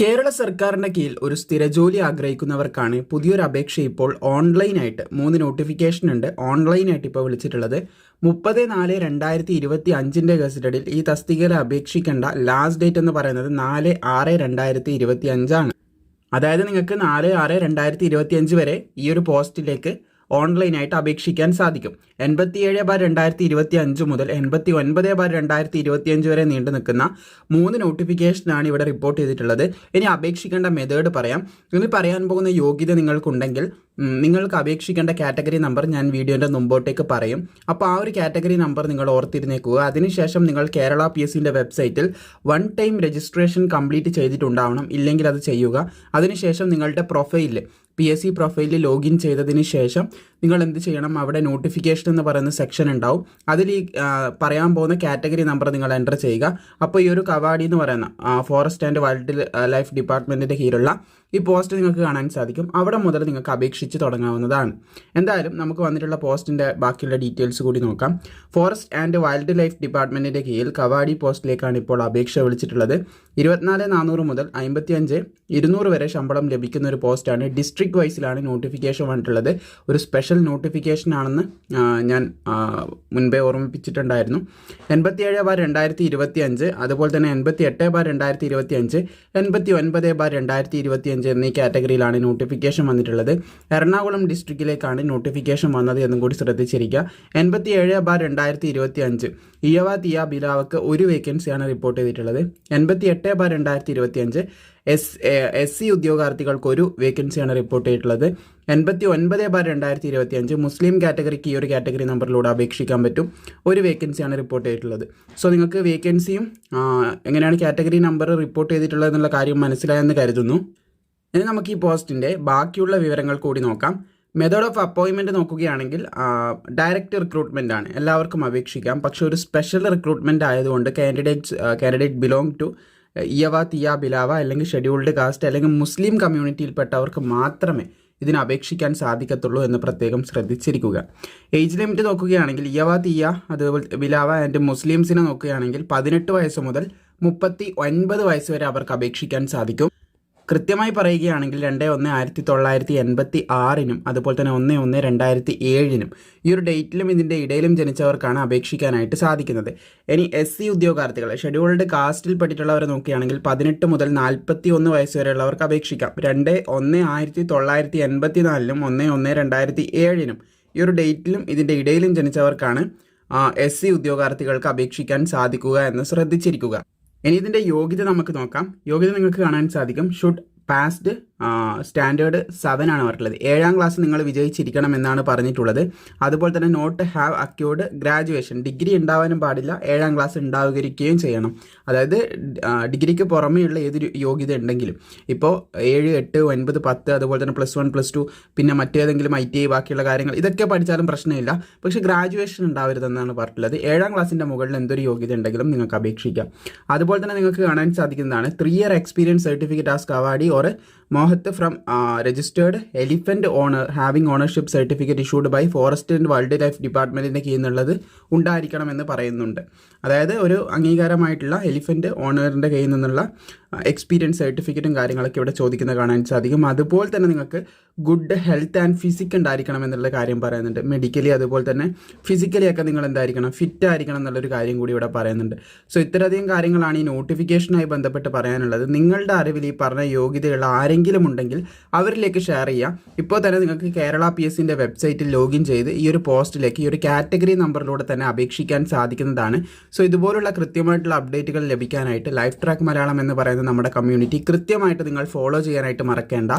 കേരള സർക്കാരിന്റെ കീഴിൽ ഒരു സ്ഥിര ജോലി ആഗ്രഹിക്കുന്നവർക്കാണ് പുതിയൊരു അപേക്ഷ ഇപ്പോൾ ഓൺലൈനായിട്ട് മൂന്ന് നോട്ടിഫിക്കേഷൻ ഉണ്ട്. ഓൺലൈനായിട്ട് ഇപ്പോൾ വിളിച്ചിട്ടുള്ളത് മുപ്പത് നാല് രണ്ടായിരത്തി ഇരുപത്തി അഞ്ചിന്റെ ഗസറ്റഡിൽ ഈ തസ്തികയിൽ അപേക്ഷിക്കേണ്ട ലാസ്റ്റ് ഡേറ്റ് എന്ന് പറയുന്നത് നാല് ആറ് രണ്ടായിരത്തി ഇരുപത്തി അഞ്ചാണ്. അതായത് നിങ്ങൾക്ക് നാല് ആറ് രണ്ടായിരത്തി ഇരുപത്തി അഞ്ച് വരെ ഈ ഒരു പോസ്റ്റിലേക്ക് ഓൺലൈനായിട്ട് അപേക്ഷിക്കാൻ സാധിക്കും. എൺപത്തിയേഴ് ബാർ രണ്ടായിരത്തി ഇരുപത്തി അഞ്ച് മുതൽ എൺപത്തി ഒൻപത് ബാർ രണ്ടായിരത്തി ഇരുപത്തി അഞ്ച് വരെ നീണ്ടു നിൽക്കുന്ന മൂന്ന് നോട്ടിഫിക്കേഷനാണ് ഇവിടെ റിപ്പോർട്ട് ചെയ്തിട്ടുള്ളത്. ഇനി അപേക്ഷിക്കേണ്ട മെത്തേഡ് പറയാം. ഇനി പറയാൻ പോകുന്ന യോഗ്യത നിങ്ങൾക്കുണ്ടെങ്കിൽ നിങ്ങൾക്ക് അപേക്ഷിക്കേണ്ട കാറ്റഗറി നമ്പർ ഞാൻ വീഡിയോന്റെ മുമ്പോട്ടേക്ക് പറയും. അപ്പോൾ ആ ഒരു കാറ്റഗറി നമ്പർ നിങ്ങൾ ഓർത്തിരുന്നേക്കുക. അതിനുശേഷം നിങ്ങൾ കേരള പി എസ് സിന്റെ വെബ്സൈറ്റിൽ വൺ ടൈം രജിസ്ട്രേഷൻ കംപ്ലീറ്റ് ചെയ്തിട്ടുണ്ടാവണം. ഇല്ലെങ്കിൽ അത് ചെയ്യുക. അതിനുശേഷം നിങ്ങളുടെ പ്രൊഫൈലിൽ പി എസ് സി പ്രൊഫൈലിൽ ലോഗിൻ ചെയ്തതിന് ശേഷം നിങ്ങൾ എന്ത് ചെയ്യണം? അവിടെ നോട്ടിഫിക്കേഷൻ എന്ന് പറയുന്ന സെക്ഷൻ ഉണ്ടാവും. അതിൽ ഈ പറയാൻ പോകുന്ന കാറ്റഗറി നമ്പർ നിങ്ങൾ എന്റർ ചെയ്യുക. അപ്പോൾ ഈ ഒരു കവാടി എന്ന് പറയുന്ന ഫോറസ്റ്റ് ആൻഡ് വൈൽഡ് ലൈഫ് ഡിപ്പാർട്ട്മെന്റിന്റെ കീഴിലുള്ള ഈ പോസ്റ്റ് നിങ്ങൾക്ക് കാണാൻ സാധിക്കും. അവിടെ മുതൽ നിങ്ങൾക്ക് അപേക്ഷിച്ച് തുടങ്ങാവുന്നതാണ്. എന്തായാലും നമുക്ക് വന്നിട്ടുള്ള പോസ്റ്റിന്റെ ബാക്കിയുള്ള ഡീറ്റെയിൽസ് കൂടി നോക്കാം. ഫോറസ്റ്റ് ആൻഡ് വൈൽഡ് ലൈഫ് ഡിപ്പാർട്ട്മെന്റിന്റെ കീഴിൽ കവാടി പോസ്റ്റിലേക്കാണ് ഇപ്പോൾ അപേക്ഷ വിളിച്ചിട്ടുള്ളത്. ഇരുപത്തിനാല് നാനൂറ് മുതൽ അമ്പത്തിയഞ്ച് ഇരുന്നൂറ് വരെ ശമ്പളം ലഭിക്കുന്ന ഒരു പോസ്റ്റാണ്. ഡിസ്ട്രിക്ട് വൈസിലാണ് നോട്ടിഫിക്കേഷൻ വന്നിട്ടുള്ളത്. ഒരു സ്പെഷ്യൽ നോട്ടിഫിക്കേഷൻ ആണെന്ന് ഞാൻ മുൻപേ ഓർമ്മിപ്പിച്ചിട്ടുണ്ടായിരുന്നു. എൺപത്തിയേഴ് ബാർ രണ്ടായിരത്തി ഇരുപത്തി അഞ്ച് അതുപോലെ തന്നെ എൺപത്തി എട്ട് ബാർ രണ്ടായിരത്തി ഇരുപത്തി അഞ്ച് എൺപത്തി ഒൻപത് ബാർ രണ്ടായിരത്തി ഇരുപത്തി അഞ്ച് എന്നീ കാറ്റഗറിയിലാണ് നോട്ടിഫിക്കേഷൻ വന്നിട്ടുള്ളത്. എറണാകുളം ഡിസ്ട്രിക്റ്റിലേക്കാണ് നോട്ടിഫിക്കേഷൻ വന്നത് എന്നും കൂടി ശ്രദ്ധിച്ചിരിക്കുക. എൺപത്തി ഏഴ് ബാർ രണ്ടായിരത്തി ഇരുപത്തി അഞ്ച് ഇയവ തിയ ബിലാവക്ക് ഒരു വേക്കൻസിയാണ് റിപ്പോർട്ട് ചെയ്തിട്ടുള്ളത്. എൺപത്തി എട്ട് ബാർ രണ്ടായിരത്തി ഇരുപത്തി അഞ്ച് എസ് എസ് സി ഉദ്യോഗാർത്ഥികൾക്ക് ഒരു വേക്കൻസിയാണ് റിപ്പോർട്ട് ചെയ്തിട്ടുള്ളത്. എൺപത്തി ഒൻപത് ബാർ രണ്ടായിരത്തി ഇരുപത്തി അഞ്ച് മുസ്ലിം കാറ്റഗറിക്ക് ഈ ഒരു കാറ്റഗറി നമ്പറിലൂടെ അപേക്ഷിക്കാൻ പറ്റും. ഒരു വേക്കൻസിയാണ് റിപ്പോർട്ട് ചെയ്തിട്ടുള്ളത്. സോ നിങ്ങൾക്ക് വേക്കൻസിയും എങ്ങനെയാണ് കാറ്റഗറി നമ്പർ റിപ്പോർട്ട് ചെയ്തിട്ടുള്ളത് എന്നുള്ള കാര്യം മനസ്സിലായെന്ന് കരുതുന്നു. ഇനി നമുക്ക് ഈ പോസ്റ്റിന്റെ ബാക്കിയുള്ള വിവരങ്ങൾ കൂടി നോക്കാം. മെത്തേഡ് ഓഫ് അപ്പോയിൻമെന്റ് നോക്കുകയാണെങ്കിൽ ഡയറക്റ്റ് റിക്രൂട്ട്മെന്റ് ആണ്. എല്ലാവർക്കും അപേക്ഷിക്കാം. പക്ഷേ ഒരു സ്പെഷ്യൽ റിക്രൂട്ട്മെന്റ് ആയതുകൊണ്ട് candidates candidate belong to Ezhava Thiyya Billava അല്ലെങ്കിൽ ഷെഡ്യൂൾഡ് കാസ്റ്റ് അല്ലെങ്കിൽ മുസ്ലിം കമ്മ്യൂണിറ്റിയിൽപ്പെട്ടവർക്ക് മാത്രമേ ഇതിന് അപേക്ഷിക്കാൻ സാധിക്കത്തുള്ളൂ എന്ന് പ്രത്യേകം ശ്രദ്ധിച്ചിരിക്കുക. ഏജ് ലിമിറ്റ് നോക്കുകയാണെങ്കിൽ ഇയവ തിയ അതുപോലെ ബിലാവ ആൻഡ് മുസ്ലിംസിനെ നോക്കുകയാണെങ്കിൽ പതിനെട്ട് വയസ്സ് മുതൽ മുപ്പത്തി ഒൻപത് വയസ്സ് വരെ അവർക്ക് അപേക്ഷിക്കാൻ സാധിക്കും. കൃത്യമായി പറയുകയാണെങ്കിൽ രണ്ട് ഒന്ന് ആയിരത്തി തൊള്ളായിരത്തി എൺപത്തി ആറിനും അതുപോലെ തന്നെ ഒന്ന് ഒന്ന് രണ്ടായിരത്തി ഏഴിനും ഈ ഒരു ഡേറ്റിലും ഇതിന്റെ ഇടയിലും ജനിച്ചവർക്കാണ് അപേക്ഷിക്കാനായിട്ട് സാധിക്കുന്നത്. ഇനി എസ് സി ഉദ്യോഗാർത്ഥികൾ ഷെഡ്യൂൾഡ് കാസ്റ്റിൽ പെട്ടിട്ടുള്ളവരെ നോക്കുകയാണെങ്കിൽ പതിനെട്ട് മുതൽ നാൽപ്പത്തി ഒന്ന് വയസ്സ് വരെയുള്ളവർക്ക് അപേക്ഷിക്കാം. രണ്ട് ഒന്ന് ആയിരത്തി തൊള്ളായിരത്തി എൺപത്തി നാലിനും ഒന്ന് ഒന്ന് രണ്ടായിരത്തി ഏഴിനും ഈ ഒരു ഡേറ്റിലും ഇതിന്റെ ഇടയിലും ജനിച്ചവർക്കാണ് എസ് സി ഉദ്യോഗാർത്ഥികൾക്ക് അപേക്ഷിക്കാൻ സാധിക്കുക എന്ന് ശ്രദ്ധിച്ചിരിക്കുക. ഇനി ഇതിന്റെ യോഗ്യത നമുക്ക് നോക്കാം. യോഗ്യത നിങ്ങൾക്ക് കാണാൻ സാധിക്കും. ഷുഡ് പാസ്ഡ് സ്റ്റാൻഡേർഡ് സെവൻ ആണ് പറഞ്ഞിട്ടുള്ളത് ഏഴാം ക്ലാസ് നിങ്ങൾ വിജയിച്ചിരിക്കണം എന്നാണ് പറഞ്ഞിട്ടുള്ളത്. അതുപോലെ തന്നെ not have acquired graduation degree ഉണ്ടാവാനും പാടില്ല. ഏഴാം ക്ലാസ് ഉണ്ടാവുകയും ചെയ്യണം. അതായത് ഡിഗ്രിക്ക് പുറമേയുള്ള ഏതൊരു യോഗ്യത ഉണ്ടെങ്കിലും. ഇപ്പോൾ ഏഴ് എട്ട് ഒൻപത് പത്ത് അതുപോലെ തന്നെ പ്ലസ് വൺ പ്ലസ് ടു പിന്നെ മറ്റേതെങ്കിലും ഐ ടി ഐ ബാക്കിയുള്ള കാര്യങ്ങൾ ഇതൊക്കെ പഠിച്ചാലും പ്രശ്നമില്ല. പക്ഷേ ഗ്രാജുവേഷൻ ഉണ്ടാവരുതെന്നാണ് പറഞ്ഞിട്ടുള്ളത്. ഏഴാം ക്ലാസ്സിന്റെ മുകളിൽ എന്തൊരു യോഗ്യത ഉണ്ടെങ്കിലും നിങ്ങൾക്ക് അപേക്ഷിക്കാം. അതുപോലെ തന്നെ നിങ്ങൾക്ക് കാണാൻ സാധിക്കുന്നതാണ് three year experience certificate as kavadi or mahout from registered elephant owner having ownership certificate issued by forest and wild life ഡിപ്പാർട്ട്മെന്റിന്റെ കീഴിൽ നിന്നുള്ളത് ഉണ്ടായിരിക്കണമെന്ന് പറയുന്നുണ്ട്. അതായത് ഒരു അംഗീകാരമായിട്ടുള്ള എലിഫന്റ് ഓണറിന്റെ കയ്യിൽ നിന്നുള്ള എക്സ്പീരിയൻസ് സർട്ടിഫിക്കറ്റും കാര്യങ്ങളൊക്കെ ഇവിടെ ചോദിക്കുന്നത് കാണാൻ സാധിക്കും. അതുപോലെ തന്നെ നിങ്ങൾക്ക് ഗുഡ് ഹെൽത്ത് ആൻഡ് ഫിസിക് ഉണ്ടായിരിക്കണം എന്നുള്ള കാര്യം പറയുന്നുണ്ട്. മെഡിക്കലി അതുപോലെ തന്നെ ഫിസിക്കലി ഒക്കെ നിങ്ങൾ എന്തായിരിക്കണം? ഫിറ്റ് ആയിരിക്കണം എന്നുള്ളൊരു കാര്യം കൂടി ഇവിടെ പറയുന്നുണ്ട്. സോ ഇത്രയധികം കാര്യങ്ങളാണ് ഈ നോട്ടിഫിക്കേഷനുമായി ബന്ധപ്പെട്ട് പറയാനുള്ളത്. നിങ്ങളുടെ അറിവിൽ ഈ പറഞ്ഞ യോഗ്യതയുള്ള ആരെങ്കിലും ഉണ്ടെങ്കിൽ അവരിലേക്ക് ഷെയർ ചെയ്യാം. ഇപ്പോൾ തന്നെ നിങ്ങൾക്ക് കേരള പി എസ് സിന്റെ വെബ്സൈറ്റിൽ ലോഗിൻ ചെയ്ത് ഈ ഒരു പോസ്റ്റിലേക്ക് ഈ ഒരു കാറ്റഗറി നമ്പറിലൂടെ തന്നെ അപേക്ഷിക്കാൻ സാധിക്കുന്നതാണ്. സോ ഇതുപോലുള്ള കൃത്യമായിട്ടുള്ള അപ്ഡേറ്റുകൾ ലഭിക്കാനായിട്ട് ലൈഫ് ട്രാക്ക് മലയാളം എന്ന് നമ്മുടെ കമ്മ്യൂണിറ്റി കൃത്യമായിട്ട് നിങ്ങൾ ഫോളോ ചെയ്യാനായിട്ട് മറക്കേണ്ട.